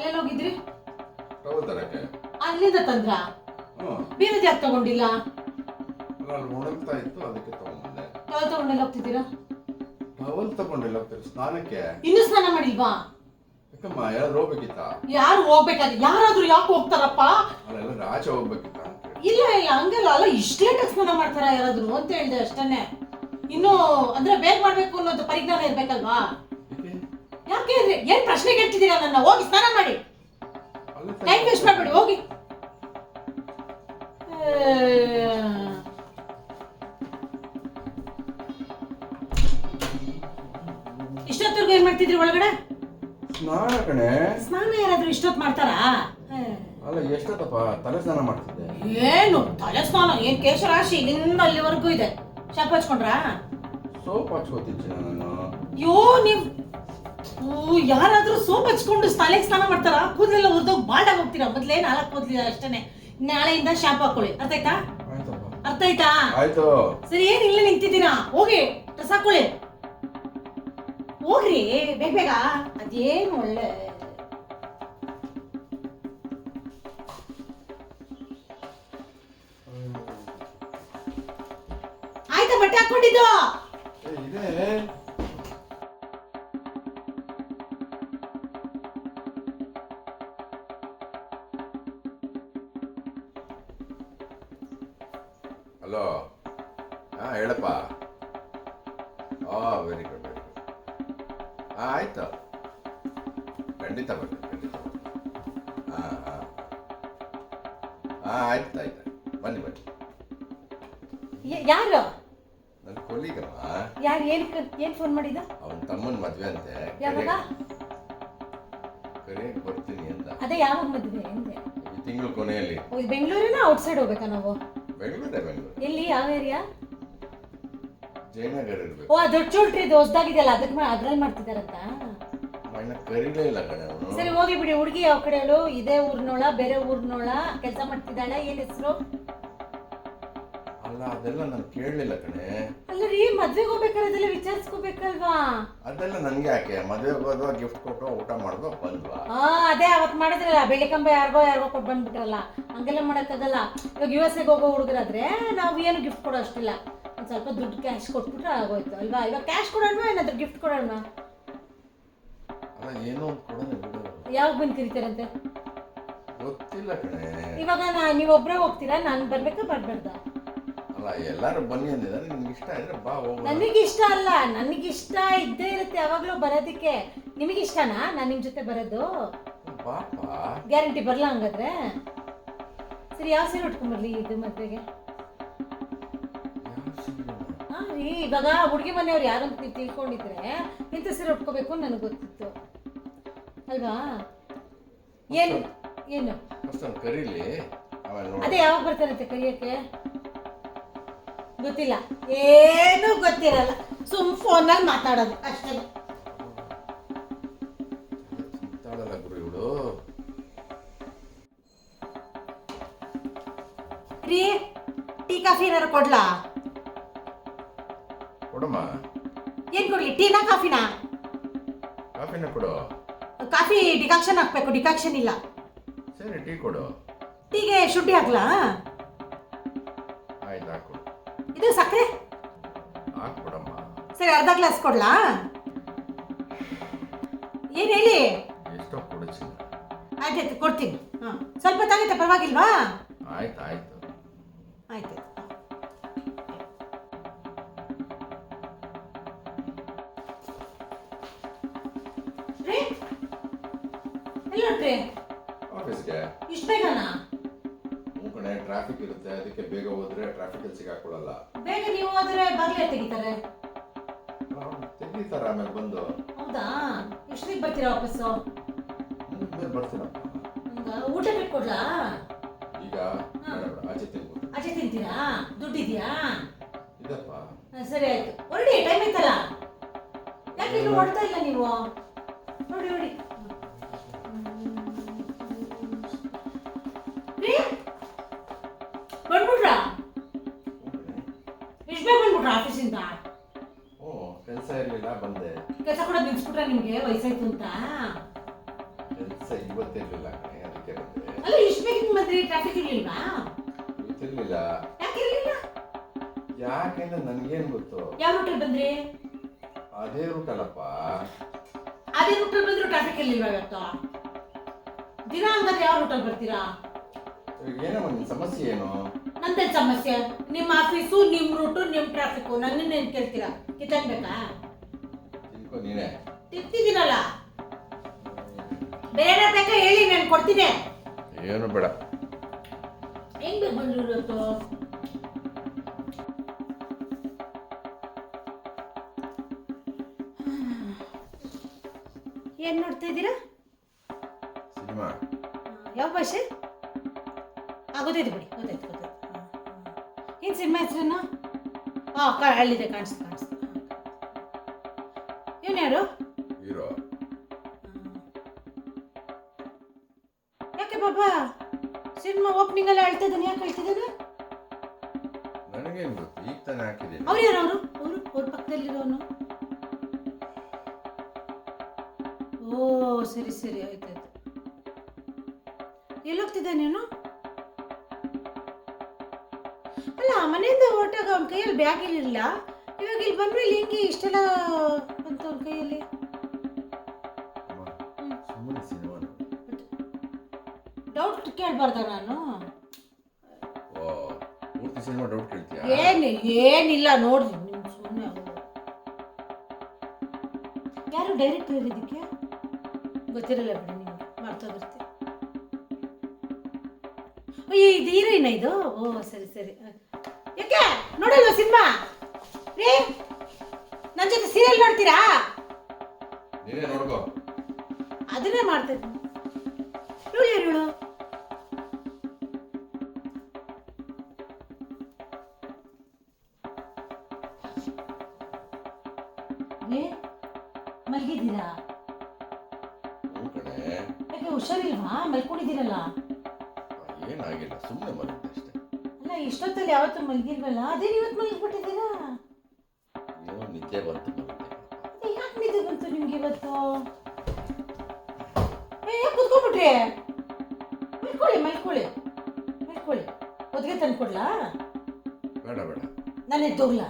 ಅಲ್ಲೆಲ್ಲ ಹೋಗಿದ್ರಿ ತರಕ್ಕೆ ಅಲ್ಲಿಂದ ತಂದ್ರ? ಬೇರೆ ಯಾಕೆ ತಗೊಂಡಿಲ್ಲ? ಅಲ್ಲಿ ಒಣಗ್ತಾ ಇತ್ತು ಅದಕ್ಕೆ ತಗೊಂಡ್ಬಂದೆ ಟವಲ್ ತಗೊಂಡೆಲ್ಲ ಹೋಗ್ತಿದ್ದೀರಾ? ಟವಲ್ ತಗೊಂಡಿಲ್ಲ ಹೋಗ್ತೀರಿ ಸ್ನಾನಕ್ಕೆ. ಇನ್ನೂ ಸ್ನಾನ ಮಾಡಿಲ್ವಾ? ಯಾಕಮ್ಮ ಯಾರು ಹೋಗ್ಬೇಕಿತ್ತ? ಯಾರು ಹೋಗ್ಬೇಕಾದ್ರೆ ಯಾರಾದ್ರೂ ಯಾಕೆ ಹೋಗ್ತಾರಪ್ಪ? ಅಲ್ಲೆಲ್ಲ ಆಚೆ ಹೋಗ್ಬೇಕಿತ್ತ ಅಂತ ಹೇಳಿ. ಇಲ್ಲ ಇಲ್ಲ ಹಂಗಲ್ಲ ಅಲ್ಲ ಇಷ್ಟೇ ಲೇಟಾಗಿ ಸ್ನಾನ ಮಾಡ್ತಾರ ಯಾರಾದ್ರೂ ಅಂತ ಹೇಳ್ದೆ ಅಷ್ಟನ್ನೇ. ಇನ್ನು ಅಂದ್ರೆ ಬೇಗ ಮಾಡ್ಬೇಕು ಅನ್ನೋದು ಪರಿಜ್ಞಾನ ಇರ್ಬೇಕಲ್ವಾ? ಯಾಕೆ? ಅಂದ್ರೆ ಏನ್ ಪ್ರಶ್ನೆ ಕೇಳ್ತಿದ್ದೀರಾ ನನ್ನ? ಹೋಗಿ ಸ್ನಾನ ಟೈಮ್ ವೇಸ್ಟ್ ಮಾಡಬೇಡಿ ಹೋಗಿ. ಇಷ್ಟೊತ್ತವರೆಗೂ ಏನ್ ಮಾಡ್ತಿದ್ರಿ ಒಳಗಡೆ? ಸ್ನಾನ ಕಣೆ. ಸ್ನಾನ ಯಾರಾದ್ರೂ ಇಷ್ಟೊತ್ತು ಮಾಡ್ತಾರಾ. ಅಲ್ಲ ಎಷ್ಟೊತ್ತಪ್ಪ? ತಲೆ ಸ್ನಾನ ಮಾಡ್ತಿದ್ದೆ. ಏನು ತಲೆ ಸ್ನಾನ ಏನ್ ಕೇಶರಾಶಿ ಇಲ್ಲಿಂದ ಅಲ್ಲಿವರೆಗೂ ಇದೆ. ಶಾಪ್ ಹಚ್ಕೊಂಡ್ರಾ? ಸೋಪ್ ಹಚ್ಕೋತಿದ್ದೆ ನಾನು. ಅಯ್ಯೋ ನೀವ್ ಯಾರಾದ್ರೂ ಸೋಪ್ ಹಚ್ಕೊಂಡು ತಲೆಗೆ ಸ್ನಾನ ಮಾಡ್ತಾರ? ಕೂದಲೆಲ್ಲ ಉರ್ದೋಗಿ ಬಾಲ್ಡಾಗ ಹೋಗ್ತೀರಾ? ಮೊದ್ಲೇ ನಾಲ್ಕು ಕೂದ್ಲಿಲ್ಲ ಅಷ್ಟೇನೆ. ನಾಳೆಯಿಂದ ಶಾಪ್ ಹಾಕೊಳ್ಳಿ. ಅರ್ಥ ಆಯ್ತಾ? ಅರ್ಥ ಆಯ್ತಾ? ಆಯ್ತು. ಸರಿ ಏನ್ ಇಲ್ಲೇ ನಿಂತಿದ್ದೀರಾ? ಹೋಗಿ ಡ್ರೆಸ್ ಹಾಕೊಳ್ಳಿ. ಹೋಗ್ರಿ ಬೇಗ ಬೇಗ. ಅದೇನು ಒಳ್ಳೆ ಆಯ್ತಾ ಬಟ್ಟೆ ಹಾಕೊಂಡಿದ್ದು? ಹಲೋ. ಹಾ ಹೇಳಪ್ಪ. ಆ ವೆರಿ ಗುಡ್ ವೆರಿ ಗುಡ್ ಹಾಂ ಆಯ್ತು. ಖಂಡಿತ ಬರ್ತೀನಿ ಖಂಡಿತ ಹಾಂ ಹಾಂ ಹಾಂ. ಆಯ್ತು ಆಯ್ತು. ಬನ್ನಿ ಬನ್ನಿ. ಯ- ಯಾರು? ನನ್ನ ಕೊಲ್ಲಿಗಮ್ಮ ಯಾರು ಏನ್ ಏನ್ ಫೋನ್ ಮಾಡಿದ ಅವನ ತಮ್ಮನ ಮದ್ವೆ ಅಂತೆ. ಯಾವಾಗ? ಬರ್ತೀನಿ ಅಂತ ಅದೇ ಯಾವಾಗ ಮದ್ವೆ ಎಂದೆ ಈ ತಿಂಗಳು ಕೊನೆಯಲ್ಲಿ. ಓ, ಬೆಂಗಳೂರಿನ ಔಟ್ಸೈಡ್ ಹೋಗ್ಬೇಕಾ ನಾವು? ಬೆಂಗಳೂರು ಎಲ್ಲಿ ಯಾವ ಏರಿಯಾ ಜಯನಗರ ಇರ್ಬೇಕು. ಓ ದೊಡ್ಡ ಚೋಲ್ಟ್ರಿ ಇದು ಹೊಸ್ದಾಗಿದೆಯಲ್ಲ ಅದಕ್ಕೆ ಮಾ- ಅದ್ರಲ್ಲಿ ಮಾಡ್ತಿದಾರಂತ ಕರೀಲೇ ಇಲ್ಲ ಅವನು. ಸರಿ ಹೋಗಿ ಬಿಡಿ ಹುಡುಗಿ ಯಾವ ಕಡೆಯವಳು ಇದೆ ಊರ್ನೋಳ ಬೇರೆ ಊರ್ನೋಳ ಕೆಲಸ ಮಾಡ್ತಿದ್ದಾಳೆ ಏನ್ ಹೆಸರು? ಅಲ್ಲ ಅದೆಲ್ಲ ನಾನು ಕೇಳಲಿಲ್ಲ ಕಣೆ. ಅಲ್ಲ ರೀ ಮದ್ವೆಗೆ ಹೋಗ್ಬೇಕಾದ್ರೆ ಅದೆಲ್ಲ ವಿಚಾರಿಸ್ಕೋಬೇಕಲ್ವಾ? ಅದೆಲ್ಲ ನನಗೆ ಯಾಕೆ? ಮದುವೆ ಹೋದ್ವಾ ಗಿಫ್ಟ್ ಕೊಟ್ಟು ಊಟ ಮಾಡಿದ್ವಾ ಬಂದ್ವಾ? ಹಾ ಅದೇ ಅವತ್ತು ಮಾಡಿದ್ರಲ್ಲ ಬೆಳ್ಳಿ ಕಂಬ ಯಾರಿಗೋ ಯಾರಿಗೋ ಕೊಟ್ಟು ಬಂದ್ಬಿಟ್ರಲ್ಲ ಹಂಗೆಲ್ಲ ಮಾಡೋಕ್ಕಾಗಲ್ಲ ಇವಾಗ ಯು ಎಸ್ ಎಗೆ ಹೋಗೋ ಹುಡುಗರಾದ್ರೆ ನಾವು ಏನು ಗಿಫ್ಟ್ ಕೊಡೋ ಅಷ್ಟಿಲ್ಲ. ಒಂದು ಸ್ವಲ್ಪ ದುಡ್ಡು ಕ್ಯಾಶ್ ಕೊಟ್ಬಿಟ್ರೆ ಆಗೋಯ್ತು ಅಲ್ವಾ? ಇವಾಗ ಕ್ಯಾಶ್ ಕೊಡೋಣ ಏನಾದ್ರು ಗಿಫ್ಟ್ ಕೊಡೋಣ ಅಲ್ಲ ಏನೋ ಒಂದು ಕೊಡೋಣ ಬಿಡು. ಯಾವಾಗ ಬಂದು ಕರಿತಾರಂತೆ? ಗೊತ್ತಿಲ್ಲ ಕಣೆ. ಇವಾಗ ನಾ ನೀವೊಬ್ರೇ ಹೋಗ್ತೀರಾ? ನಾನು ಬರ್ಬೇಕಾ ಬರ್ಬಾರ್ದಾ? ಅಲ್ಲ ಎಲ್ಲರೂ ಬನ್ನಿ ಅಂದಿದ್ದಾರೆ ನಿಮ್ಗೆ ಇಷ್ಟ ಇದ್ರೆ ಬಾ ಹೋಗೋಣ. ಇಷ್ಟ ಅಲ್ಲ ನನಗಿಷ್ಟ ಇದ್ದೇ ಇರುತ್ತೆ ಯಾವಾಗಲೂ ಬರೋದಕ್ಕೆ. ನಿಮಗಿಷ್ಟನಾ ನಾನು ನಿಮ್ಮ ಜೊತೆ ಬರೋದು? ಗ್ಯಾರಂಟಿ ಬರಲ್ಲ ಹಂಗಾದ್ರೆ? ಸರಿ ಯಾವ ಸೀರೆ ಬರಲಿ ಇದು ಮದ್ವೆಗೆ? ಹಾ ರೀ ಇವಾಗ ಹುಡುಗಿ ಮನೆಯವ್ರು ಯಾರು ಅಂತ ನೀವು ತಿಳ್ಕೊಂಡಿದ್ರೆ ಇಂಥ ಸೀರೆ ಉಟ್ಕೋಬೇಕು ನನಗೆ ಗೊತ್ತಿತ್ತು. ಅಲ್ವಾ? ಏನು? ಏನು? ಫಸ್ಟ್ ಕರೀಲಿ. ಆಮೇಲೆ ನೋಡಿ. ಅದೇ ಯಾವಾಗ ಬರ್ತಾರಂತೆ ಕರಿಯಕ್ಕೆ? ಗೊತ್ತಿಲ್ಲ. ಏನು ಗೊತ್ತಿರಲ್ಲ. ಸುಮ್ ಫೋನಲ್ಲಿ ಮಾತಾಡೋದು ಅಷ್ಟೇ. ಮಾತಾಡಲ್ಲ ಗುರು ಇವಳು. ರೀ ಟೀ ಕಾಫಿ ಏನಾರು ಕೊಡ್ಲಾ? ಕೊಡಮ್ಮ. ಏನ್ ಕೊಡ್ಲಿ ಟೀನಾ ಕಾಫಿನಾ? ಕಾಫಿನ ಕೊಡು. ಕಾಫಿ ಡಿಕಾಕ್ಷನ್ ಹಾಕ್ಬೇಕು ಡಿಕಾಕ್ಷನ್ ಇಲ್ಲ. ಸರಿ ಟೀ ಕೊಡು. ಟೀಗೆ ಶುಂಠಿ ಹಾಕ್ಲಾ? ಇದು ಸಕ್ಕರೆ? ಹಾಕ್ಬಿಡಮ್ಮ. ಸರಿ ಅರ್ಧ ಗ್ಲಾಸ್ ಕೊಡ್ಲಾ? ಏನ್ ಹೇಳಿ? ಎಷ್ಟೋ ಆಯ್ತಾಯ್ತು ಕೊಡ್ತೀನಿ. ಹಾಂ ಸ್ವಲ್ಪ ತಾಗುತ್ತೆ ಪರವಾಗಿಲ್ವಾ? ಆಯ್ತು ಆಯ್ತು. ಆಯ್ತು ರೀ? ಎಲ್ಲಿ ಹೊರ್ಟ್ರಿ ಆಫೀಸ್ಗೆ ಇಷ್ಟು ಬೇಗನಾ? ಕಣೆ ಟ್ರಾಫಿಕ್ ಇರುತ್ತೆ ಅದಕ್ಕೆ ಬೇಗ ಹೋದ್ರೆ ಟ್ರಾಫಿಕಲ್ಲಿ ಸಿಗಾಕೊಳ್ಳಲ್ಲ ಬೇಗ ನೀವು ಹೋದ್ರೆ ಬಾಗ್ಲೇ ತೆಗಿತಾರೆ. ತೆಗಿತಾರ ಆಮೇಲೆ ಬಂದು. ಹೌದಾ? ಎಷ್ಟೊತ್ತಿಗೆ ಬರ್ತೀರಾ ವಾಪಸ್ಸು? ಬರ್ತೀನಪ್ಪ. ಹಂಗ ಊಟ ಬಿಟ್ಕೊಡ್ಲಾ ಈಗ ಬೇಡ ಬೇಡ, ಆಚೆ ತಿನ್ಬೋದು. ಆಚೆ ತಿಂತೀರಾ? ದುಡ್ಡಿದ್ಯಾ? ಇದಪ್ಪ. ಹಾ, ಸರಿ ಆಯ್ತು. ಹೊರಡಿ ಟೈಮ್ ಇತ್ತಲ್ಲ? ಯಾಕೆ ಇನ್ನು ಹೊಡ್ತಾ ಇಲ್ಲ ನೀವು? ಆಫೀಸಿಂದ ಓ ಕೆಲಸ ಇರಲಿಲ್ಲ ಬಂದೆ. ಕೆಲಸ ಕೂಡ ನಿಲ್ಸ್ಬಿಟ್ರ ನಿಮ್ಗೆ? ವಯಸ್ಸಾಯ್ತು ಅಂತ? ಕೆಲಸ ಇವತ್ತಿರ್ಲಿಲ್ಲ ಕಣೆ, ಅದಕ್ಕೆ ಬಂದೆ. ಅಲ್ಲ ಇಷ್ಟು ಬೇಗ ಬಂದ್ರಿ ಟ್ರಾಫಿಕ್ ಇರ್ಲಿಲ್ವಾ? ಇವತ್ತಿರ್ಲಿಲ್ಲ. ಯಾಕೆ ಇರ್ಲಿಲ್ಲ? ಯಾಕೆಂದ್ರೆ ನನಗೇನು ಗೊತ್ತು? ಯಾವ ರೂಟಲ್ಲಿ ಬಂದ್ರಿ? ಅದೇ ರೂಟ್ ಅಲ್ಲಪ್ಪ. ಅದೇ ರೂಟಲ್ಲಿ ಬಂದ್ರು ಟ್ರಾಫಿಕ್ ಇರ್ಲಿಲ್ವಾ ಇವತ್ತು? ದಿನ ಹಂಗಾದ್ರೆ ಯಾವ ರೂಟಲ್ಲಿ ಬರ್ತೀರಾ? ಇವಾಗ ಒಂದು ಸಮಸ್ಯೆ ಏನು? ನಂದೇನ್ ಸಮಸ್ಯೆ. ನಿಮ್ಮ ಆಫೀಸು ನಿಮ್ಮ ರೂಟು ನಿಮ್ಮ ಟ್ರಾಫಿಕ್ಕು ನನ್ನ ಏನ್ ಕೇಳ್ತೀರಾ? ಕಿತ್ತಾಕ್ಬೇಕಾ ತಿಳ್ಕೊ ನೀನೇ. ಬೇರೆ ಬೇಕಾ ಹೇಳಿ ನಾನು ಕೊಡ್ತೀನಿ. ಏನು ಬೇಡ. ಹೆಂಗ್ ಬೇಕು ಬಂದ್ರು ಇವತ್ತು? ಏನ್ ನೋಡ್ತಾ ಇದ್ದೀರಾ? ಸಿನಿಮಾ. ಯಾವ ಭಾಷೆ? ಆ ಬಿಡಿ ಗೊತ್ತಾಯ್ತು. ಏನು ಸಿನಿಮಾ ಹೆಸರೇನು? ಹಾಂ ಕಾ ಹಳ್ಳಿದೆ ಕಾಣಿಸ್ತು ಕಾಣಿಸ್ತು. ಇವನು ಯಾರು? ಹೀರೋ. ಯಾಕೆ ಬಾಬಾ? ಸಿನಿಮಾ ಓಪನಿಂಗ್ ಎಲ್ಲ ಹೇಳ್ತಾ ಇದ್ದಾನೆ ಯಾಕೆ ಹೇಳ್ತಿದ್ದಾನೆ ನನಗೇನು ಗೊತ್ತು ಈಗ ತಾನೇ ಹಾಕಿದ್ದೀನಿ ಅವ್ರು ಯಾರು ಅವರು? ಅವರು ಅವ್ರ ಪಕ್ಕದಲ್ಲಿರೋನು? ಓ ಸರಿ ಸರಿ ಆಯ್ತಾಯ್ತು. ಆಯ್ತು ಹೋಗ್ತಿದ್ದೆ ನೀನು ಮನೆಯಿಂದ ಹೊರಟಾಗ ಅವನ ಕೈಯಲ್ಲಿ ಬ್ಯಾಗ್ ಇರಲಿಲ್ಲ? ಇವಾಗ ಇಲ್ಲಿ ಬಂದ್ರೆ ಇಲ್ಲಿ ಹೆಂಗೆ ಇಷ್ಟೆಲ್ಲ ಬಂತು ಅವ್ರ ಕೈಯಲ್ಲಿ? ಡೌಟ್ ಕೇಳಬಾರ್ದ ನಾನು? ಓ ಪೂರ್ತಿ ಸಿನಿಮಾ ಡೌಟ್ ಕೇಳ್ತೀಯಾ? ಏನು ಏನಿಲ್ಲ ನೋಡ್ರಿ ನೀವು ಸುಮ್ಮನೆ ಯಾರು ಡೈರೆಕ್ಟರ್ ಇದಕ್ಕೆ ಗೊತ್ತಿರಲ್ಲ ಬಿಡಿ ಮಾಡ್ತಾ ಮರ್ತೋಗಿರ್ತೀವಿ ಅಯ್ಯೋ ಇದು ಹೀರೋಯಿನ ಇದು? ಓ ಸರಿ ಸರಿ. ಯಾಕೆ ನೋಡಲ್ವಾ ಸಿನಿಮಾ? ರೀ ನನ್ನ ಜೊತೆ ಸೀರಿಯಲ್ ನೋಡ್ತೀರಾ? ನೀನೇ ನೋಡ್ಕೋ. ಅದನ್ನೇ ಮಾಡ್ತಾ ಇದ್ದೀನಿ ಇವಳು ಯಾರು ಇವಳು? ರೇ ಮಲಗಿದ್ದೀರಾ? ಹ್ಞೂ ಕಣೆ. ಯಾಕೆ ಹುಷಾರಿಲ್ವಾ? ಮಲ್ಕೊಂಡಿದ್ದೀರಲ್ಲ? ಏನಾಗಿಲ್ಲ ಸುಮ್ಮನೆ ಬರುತ್ತೆ ಅಷ್ಟೇ. ಅಲ್ಲ ಇಷ್ಟೊತ್ತಲ್ಲಿ ಯಾವತ್ತೂ ಮಲಗಿಲ್ವಲ್ಲ? ಅದೇ ಇವತ್ತು ಮಲಗಿಬಿಟ್ಟಿದ್ದೀರಾ? ಏನೋ ನಿದ್ದೆ ಬಂತು ಯಾಕೆ ನಿದ್ದೆ ಬಂತು ನಿಮ್ಗೆ ಇವತ್ತು? ಏ ಯಾಕೆ ಕುತ್ಕೊಂಡ್ಬಿಟ್ರಿ? ಮಲ್ಕೊಳ್ಳಿ ಮಲ್ಕೊಳ್ಳಿ. ಮಲ್ಕೊಳ್ಳಿ. ಒದಗೆ ತಂದ್ಕೊಡ್ಲಾ ಬೇಡ ಬೇಡ. ನಾನು ಎದ್ದೋಗ್ಲಾ?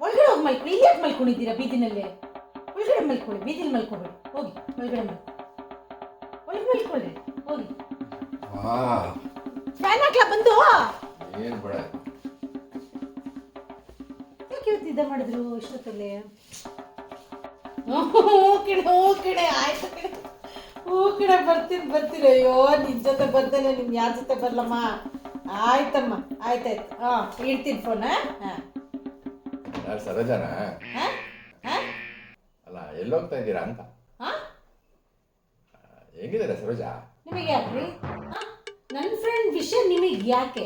ಒಳಗಡೆ ಹೋಗಿ ಮಲ್ಕೊಳ್ಳಿ ಇಲ್ಲಿ ಯಾಕೆ ಮಲ್ಕೊಂಡಿದ್ದೀರಾ ಬೀದಿನಲ್ಲಿ? ಒಳಗಡೆ ಮಲ್ಕೊಳ್ಳಿ ಬೀದಿಲಿ ಮಲ್ಕೊಬೇಡಿ. ಹೋಗಿ ಒಳಗಡೆ ಮಲ್ಕೊಳ್ಳಿ ಒಳಗೆ ಮಲ್ಕೊಳ್ಳಿ ಹೋಗಿ. ಆ ಫ್ಯಾನ್ ಹಾಕ್ಲ ಬಂದು? ಏನು ಬೇಡ. ಯಾಕೆ ಇವತ್ತು ಮಾಡಿದ್ರು ಇಷ್ಟೊತ್ತಲ್ಲಿ? ಹ್ಞೂ ಕಡೆ ಹ್ಞೂ ಕಡೆ ಆಯ್ತು ಕಡೆ ಹ್ಞೂ ಕಡೆ ಬರ್ತೀನಿ ಬರ್ತೀನಿ. ಅಯ್ಯೋ ನಿನ್ ಜೊತೆ ಬರ್ದೇನೆ ನಿಮ್ ಯಾರ ಜೊತೆ ಬರ್ಲಮ್ಮ? ಆಯ್ತಮ್ಮ ಆಯ್ತಾಯ್ತು. ಹಾಂ ಇಡ್ತೀನಿ ಫೋನ್ ಹಾಂ? ಯಾರು ಸರೋಜಾನ? ಹಾಂ? ಹಾಂ? ಅಲ್ಲ ಎಲ್ಲೋಗ್ತಾ ಇದ್ದೀರಾ ಅಂತ? ಹಾ? ಹೆಂಗಿದ್ದಾರೆ ಸರೋಜಾ? ನಿಮಗೆ ಯಾಕ್ರಿ? ನನ್ನ ಫ್ರೆಂಡ್ ವಿಷಯ ನಿಮಗೆ ಯಾಕೆ?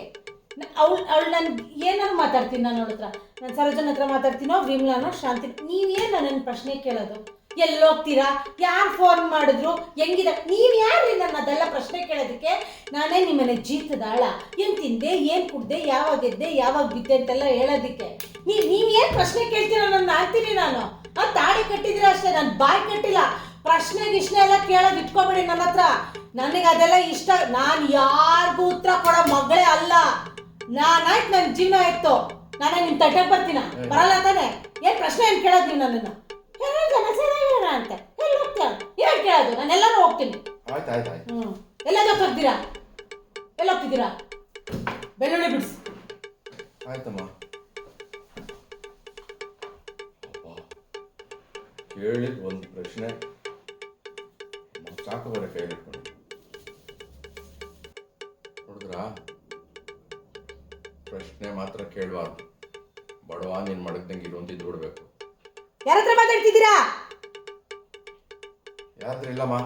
ಅವಳು ಅವಳು ನಾನು ಏನಾರು ಮಾತಾಡ್ತೀನಿ ನಾನು ಅವಳ ಹತ್ರ ನಾನು ಸರೋಜನ ಹತ್ರ ಮಾತಾಡ್ತೀನೋ, ವಿಮ್ಲಾನೋ ಶಾಂತಿ ನೀವೇನು ನನ್ನ ಪ್ರಶ್ನೆ ಕೇಳೋದು? ಎಲ್ಲೋಗ್ತೀರಾ ಯಾರು ಫೋನ್ ಮಾಡಿದ್ರು? ಹೆಂಗಿದ? ನೀವು ಯಾರ್ರಿ ನನ್ನ ಅದೆಲ್ಲ ಪ್ರಶ್ನೆ ಕೇಳೋದಕ್ಕೆ? ನಾನೇ ನಿಮ್ಮನೆ ಜೀತದಾಳ ಏನು ತಿಂದೆ, ಏನು ಕುಡ್ದೆ, ಯಾವಾಗ ಎದ್ದೆ, ಯಾವಾಗ ಬಿದ್ದೆ ಅಂತೆಲ್ಲ ಹೇಳೋದಕ್ಕೆ. ನೀವು ನೀವು ಏನು ಪ್ರಶ್ನೆ ಕೇಳ್ತೀರ ನನ್ನ ಆಗ್ತೀನಿ ನಾನು? ಆ ತಾಳಿ ಕಟ್ಟಿದ್ರೆ ಅಷ್ಟೇ, ನಾನು ಬಾಯಿ ಕಟ್ಟಿಲ್ಲ. ಪ್ರಶ್ನೆ ಗಿಶ್ನೆ ಎಲ್ಲ ಕೇಳೋದು ಇಟ್ಕೊಬೇಡಿ ನನ್ನ ಹತ್ರ. ನನಗೆ ಅದೆಲ್ಲ ಇಷ್ಟ. ನಾನು ಯಾರಿಗೂ ಉತ್ತರ ಕೊಡೋ ಮಗಳೇ ಅಲ್ಲ. ನಾನಾಯ್ತು ನನ್ನ ಜೀವನ ಆಯ್ತು. ನಾನು ನಿಮ್ಮ ತಟ್ಟೆ ಬರ್ತೀನ? ಬರಲ್ಲ ತಾನೆ? ಏನ್ ಪ್ರಶ್ನೆ ಏನು ಕೇಳೋದು ನೀವು ನನ್ನನ್ನು? ಎಲ್ಲ ಜನ ಚೆನ್ನಾಗಿರೋಣ ಅಂತ. ಎಲ್ಲಿ ಹೋಗ್ತೀಯ? ಏನ್ ಕೇಳೋದು? ನಾನು ಎಲ್ಲರೂ ಹೋಗ್ತೀನಿ. ಹ್ಞೂ ಆಯ್ತು ಆಯ್ತು. ಹ್ಮ್. ಎಲ್ಲದ ಹೋಗ್ತೀರಾ? ಎಲ್ಲ ಹೋಗ್ತಿದ್ದೀರಾ? ಬೆಳ್ಳುಳ್ಳಿ ಬಿಡಿಸಿ. ಆಯ್ತಮ್ಮ. ಕೇಳಿದ ಒಂದು ಪ್ರಶ್ನೆ. ಚಾಕು ಬರ ಕೈಲಿಟ್ಕೊಂಡು ನೋಡಿದ್ರಾ? ಪ್ರಶ್ನೆ ಮಾತ್ರ ಕೇಳಬಾರ್ದು. ಬಡವ ನೀನು ಮಡಗ್ದಂಗೆ ಇರು ಅಂತ ಬಿಡ್ಬೇಕು. ಯಾರ ಹತ್ರ ಮಾತಾಡ್ತಿದ್ದೀರಾ? ಯಾತ್ರ ಇಲ್ಲಮ್ಮ